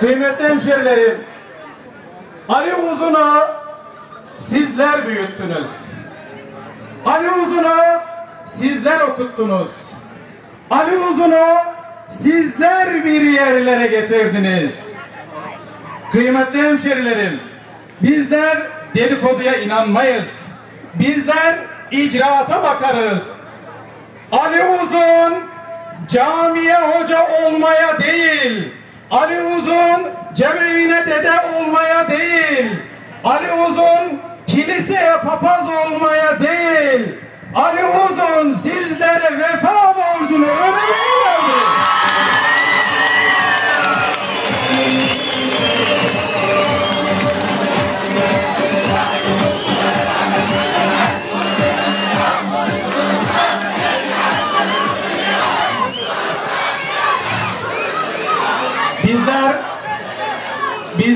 Kıymetli hemşerilerim, Ali Uzun'u sizler büyüttünüz. Ali Uzun'u sizler okuttunuz. Ali Uzun'u sizler bir yerlere getirdiniz. Kıymetli hemşerilerim, bizler dedikoduya inanmayız. Bizler icraata bakarız. Ali Uzun camiye hoca olmaya değil, Ali Uzun cemevine dede olmaya değil, Ali Uzun kiliseye papaz olmaya değil, Ali Uzun sizlere vefa borcunu ödemeye geldi.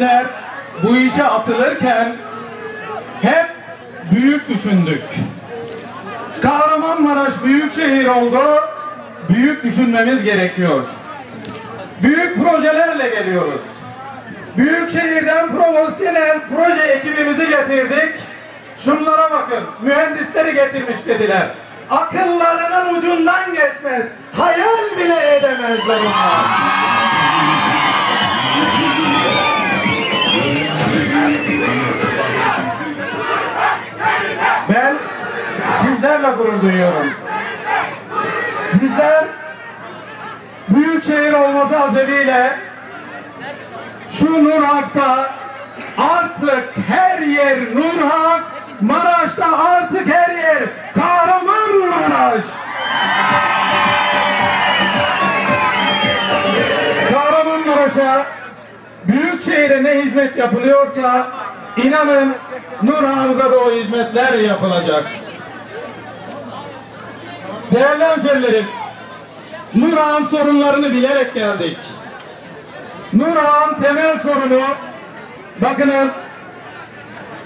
Bizler bu işe atılırken hep büyük düşündük. Kahramanmaraş büyük şehir oldu. Büyük düşünmemiz gerekiyor. Büyük projelerle geliyoruz. Büyük şehirden profesyonel proje ekibimizi getirdik. Şunlara bakın, mühendisleri getirmiş dediler. Akıllarının ucundan geçmez, hayal bile edemezler onlar. Sizlerle gurur duyuyorum. Bizler büyük şehir olması hasebiyle şu Nurhak'ta artık her yer Nurhak, Maraş'ta artık her yer Kahramanmaraş. Kahramanmaraş'a büyük şehire ne hizmet yapılıyorsa inanın Nurhak'ımıza da o hizmetler yapılacak. Değerli hemşerilerim, Nurhan sorunlarını bilerek geldik. Nurhan temel sorunu, bakınız,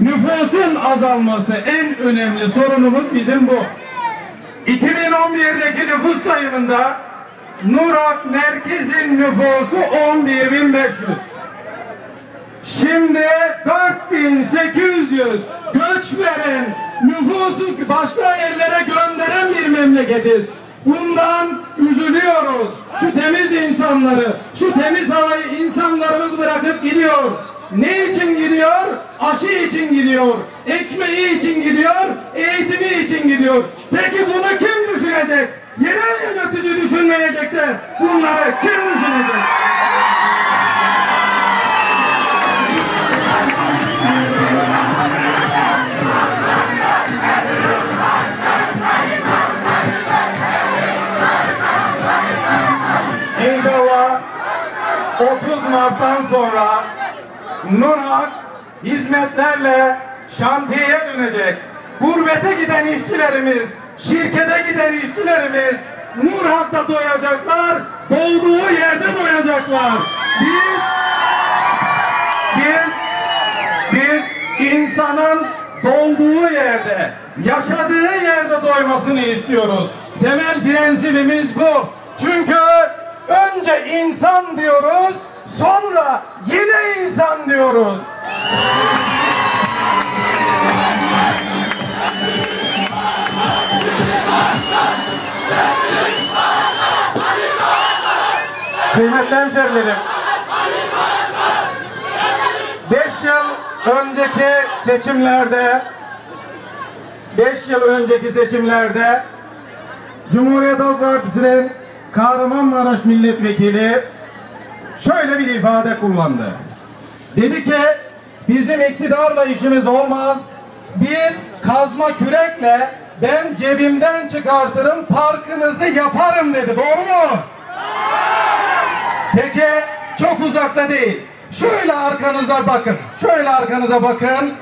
nüfusun azalması en önemli sorunumuz bizim bu. 2011'deki nüfus sayımında Nurak merkezin nüfusu 11.500. Şimdi 4800 göç veren, nüfusu başka yerlere gönderen bir memleketiz. Bundan üzülüyoruz. Şu temiz insanları, şu temiz havayı insanlarımız bırakıp gidiyor. Ne için gidiyor? Aşı için gidiyor. Ekmeği için gidiyor. Eğitimi için gidiyor. Peki bunu kim düşünecek? Yerel yönetici düşünmeyecek de bunları kim düşünecek? İnşallah 30 Mart'tan sonra Nurhak hizmetlerle şantiyeye dönecek. Gurbete giden işçilerimiz, şirkete giden işçilerimiz Nurhak'ta doyacaklar, doğduğu yerde doyacaklar. Biz biz biz insanın doğduğu yerde, yaşadığı yerde doymasını istiyoruz. Temel prensibimiz bu. Çünkü önce insan diyoruz, sonra yine insan diyoruz. Kıymetli hemşerilerim, 5 yıl önceki seçimlerde 5 yıl önceki seçimlerde Cumhuriyet Halk Partisi'nin Kahramanmaraş milletvekili şöyle bir ifade kullandı. Dedi ki bizim iktidarla işimiz olmaz. Biz kazma kürekle ben cebimden çıkartırım parkınızı yaparım dedi. Doğru mu? Peki çok uzakta değil. Şöyle arkanıza bakın. Şöyle arkanıza bakın.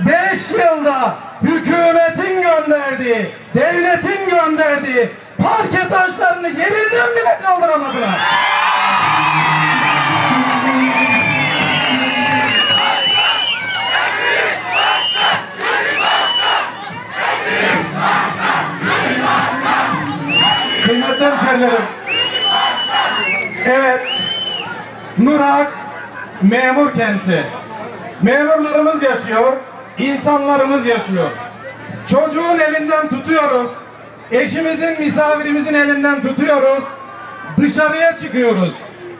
Beş yılda hükümetin gönderdiği, devletin gönderdiği parke taşlarını yerinden bile kaldıramadılar. Kıymetli hemşerilerim. Evet. Nurak memur kenti. Memurlarımız yaşıyor, insanlarımız yaşıyor. Çocuğun elinden tutuyoruz, eşimizin, misafirimizin elinden tutuyoruz, dışarıya çıkıyoruz.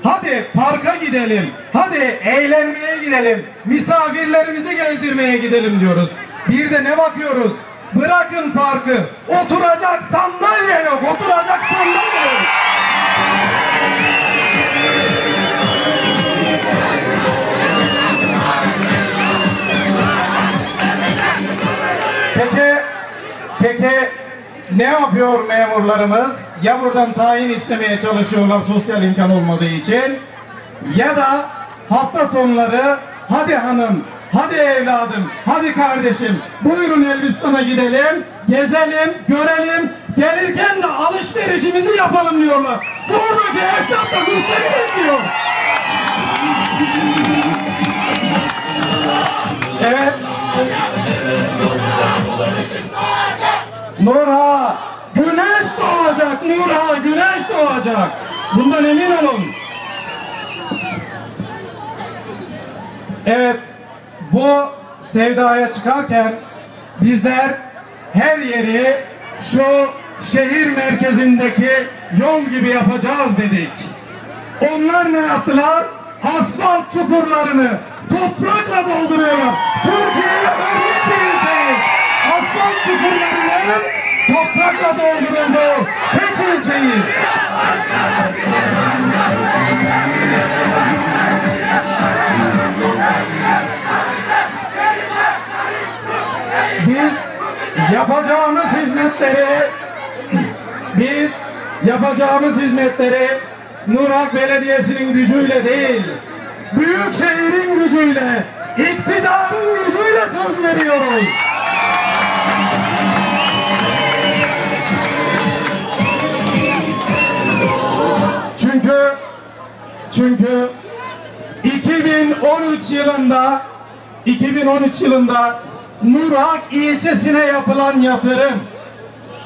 Hadi parka gidelim, hadi eğlenmeye gidelim, misafirlerimizi gezdirmeye gidelim diyoruz. Bir de ne bakıyoruz? Bırakın parkı, oturacak sandalye yok, oturacak sandalye yok. Ne yapıyor memurlarımız? Ya buradan tayin istemeye çalışıyorlar sosyal imkan olmadığı için ya da hafta sonları hadi hanım, hadi evladım, hadi kardeşim buyurun Elbistan'a gidelim, gezelim, görelim, gelirken de alışverişimizi yapalım diyorlar. Buradaki esnaf da müşteri Bundan emin olun. Evet, bu sevdaya çıkarken bizler her yeri şu şehir merkezindeki yol gibi yapacağız dedik. Onlar ne yaptılar? Asfalt çukurlarını toprakla dolduruyorlar. Türkiye'ye örnek bir ilçeyiz. Asfalt çukurlarının toprakla doldurulduğu tek ilçeyiz. Biz yapacağımız hizmetleri biz yapacağımız hizmetleri Nurak Belediyesi'nin gücüyle değil, Büyükşehir'in gücüyle, iktidarın gücüyle söz veriyoruz. Çünkü çünkü 2013 yılında 2013 yılında Nurak ilçesine yapılan yatırım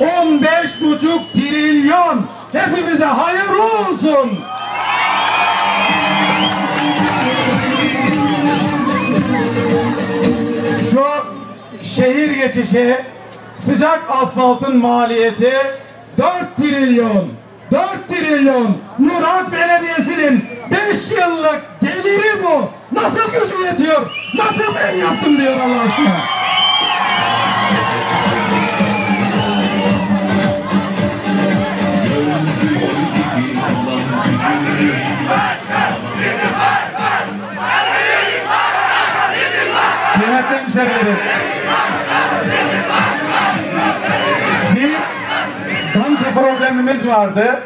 15,5 trilyon hepimize hayırlı olsun. Şu şehir geçişi sıcak asfaltın maliyeti 4 trilyon. 4 trilyon. Murat Belediyesi'nin 5 yıllık geliri bu. Nasıl gücü yetiyor? Nasıl ben yaptım diyor Allah aşkına. Kıymetli hemşehrilerim. Bir banka problemimiz vardı.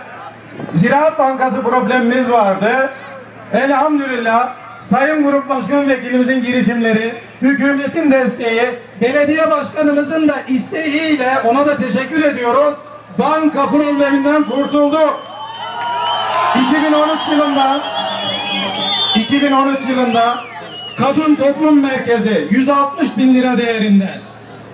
Ziraat Bankası problemimiz vardı. Elhamdülillah Sayın Grup Başkan Vekilimizin girişimleri, hükümetin desteği, belediye başkanımızın da isteğiyle ona da teşekkür ediyoruz. Banka probleminden kurtulduk. 2013 yılında 2013 yılında Kadın Toplum Merkezi 160 bin lira değerinde.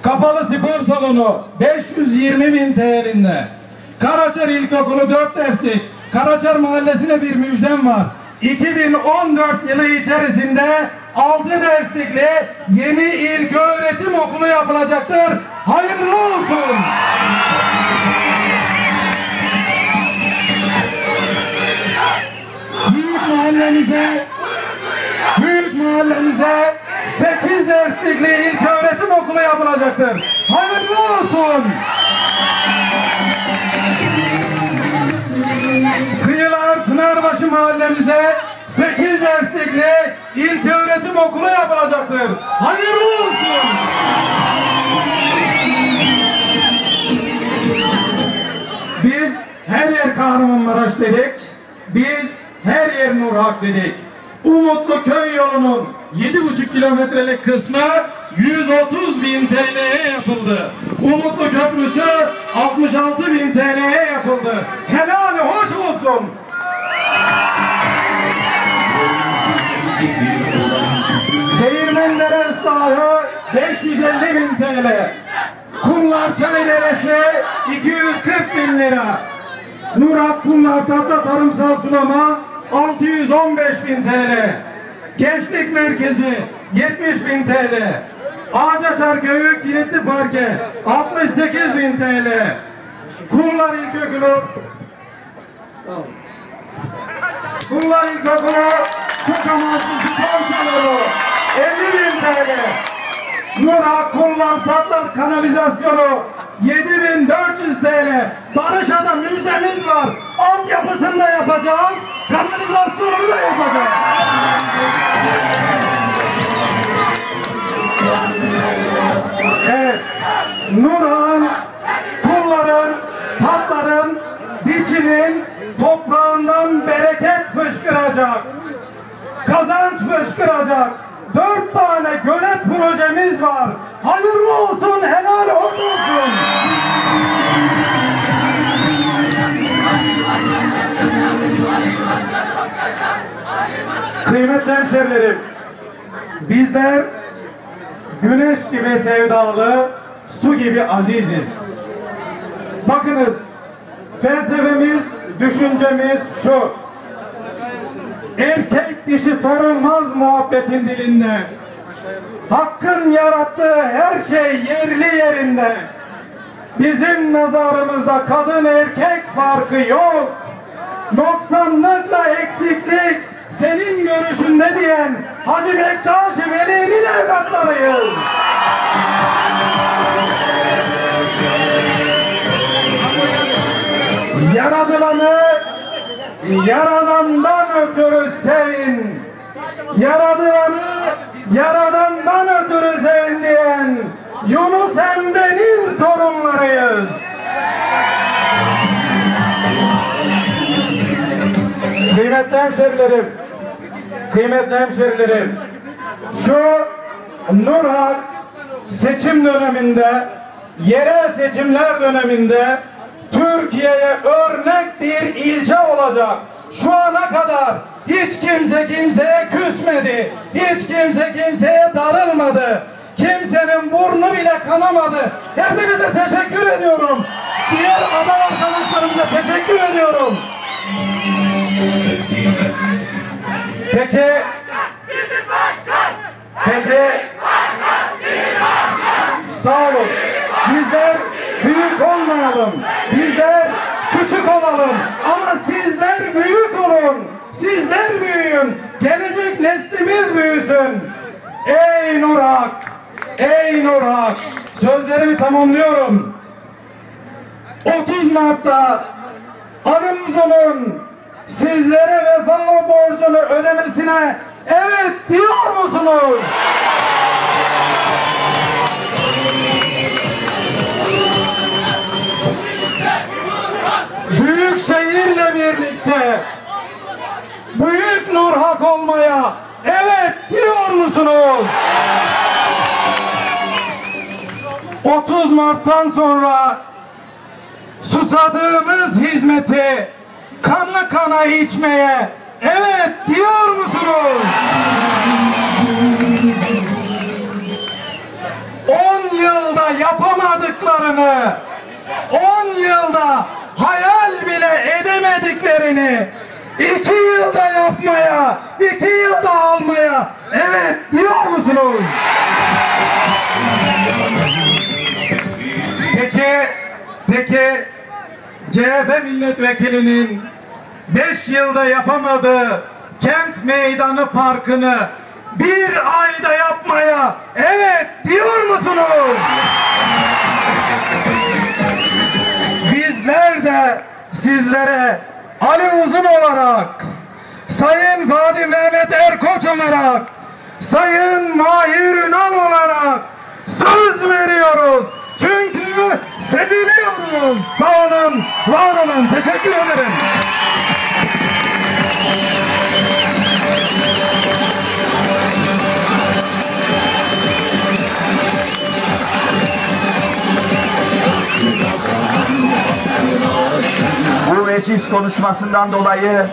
Kapalı spor salonu 520 bin TL'inde. Karaçar İlkokulu 4 derslik. Karaçar Mahallesi'ne bir müjdem var. 2014 yılı içerisinde 6 derslikli yeni ilk öğretim okulu yapılacaktır. Hayırlı olsun. Büyük mahallemize Büyük mahallemize 8 derslikli ilk öğretim okulu yapılacaktır. Hayırlı olsun. Pınarbaşı mahallemize 8 derslikli ilk öğretim okulu yapılacaktır. Hayırlı olsun. Biz her yer Kahramanmaraş dedik. Biz her yer Nurhak dedik. Umutlu köy yolunun 7,5 kilometrelik kısmı 130 bin TL'ye yapıldı. Umutlu Köprüsü 66 bin TL'ye yapıldı. Helali hoş olsun. Değirmendere ıslahı 550 bin TL. Kumlar Çay Deresi 240 bin lira. Nurak Kumlar Tatlı Tarımsal Sulama 615 bin TL. Gençlik Merkezi 70 bin TL. Ağaçaşar Köyü Kilitli Parke 68 bin TL. Kumlar İlkökülü Kumlar İlkökülü Çok amaçlı spor salonu 50 bin TL. Nura Kullan Tatlar Kanalizasyonu 7400 TL. Barışa'da müjdemiz var. Altyapısını da yapacağız. Kanalizasyonunu da yapacağız. Kıymetli hemşerilerim, bizler güneş gibi sevdalı, su gibi aziziz. Bakınız, felsefemiz, düşüncemiz şu. Erkek dişi sorulmaz muhabbetin dilinde. Hakkın yarattığı her şey yerli yerinde. Bizim nazarımızda kadın erkek farkı yok. Noksanlıkla eksiklik senin görüşünde diyen Hacı Bektaş Veli'nin evlatlarıyız. Yaradılanı Yaradandan ötürü sevin. Yaradılanı Yaradandan ötürü sevin diyen Yunus Emre'nin torunlarıyız. Kıymetli hemşerilerim, kıymetli hemşerilerim, şu Nurhan seçim döneminde, yerel seçimler döneminde Türkiye'ye örnek bir ilçe olacak. Şu ana kadar hiç kimse kimseye küsmedi. Hiç kimse kimseye darılmadı. Kimsenin burnu bile kanamadı. Hepinize teşekkür ediyorum. Diğer aday arkadaşlarımıza teşekkür ediyorum. Peki Peki Sağ olun. Bizler büyük olmayalım. Bizler küçük olalım. Ama sizler büyük olun. Sizler büyüyün. Gelecek neslimiz büyüsün. Ey Nurak! Ey Nurak! Sözlerimi tamamlıyorum. 30 Mart'ta Ali Uzun'un sizlere vefa borcunu ödemesine evet diyor musunuz? Büyük şehirle birlikte Büyük Nurhak olmaya evet diyor musunuz? 30 Mart'tan sonra susadığımız hizmeti kanlı kana içmeye evet diyor musunuz? 10 yılda yapamadıklarını 10 yılda hayal bile edemediklerini 2 yılda yapmaya 2 yılda almaya evet diyor musunuz? Peki, peki CHP milletvekilinin 5 yılda yapamadığı kent meydanı parkını bir ayda yapmaya evet diyor musunuz? Bizler de sizlere Ali Uzun olarak Sayın Fatih Mehmet Erkoç olarak Sayın Mahir Ünal olarak söz veriyoruz. Çünkü seviliyoruz. Sağ olun, var olun. Teşekkür ederim. Bu veciz konuşmasından dolayı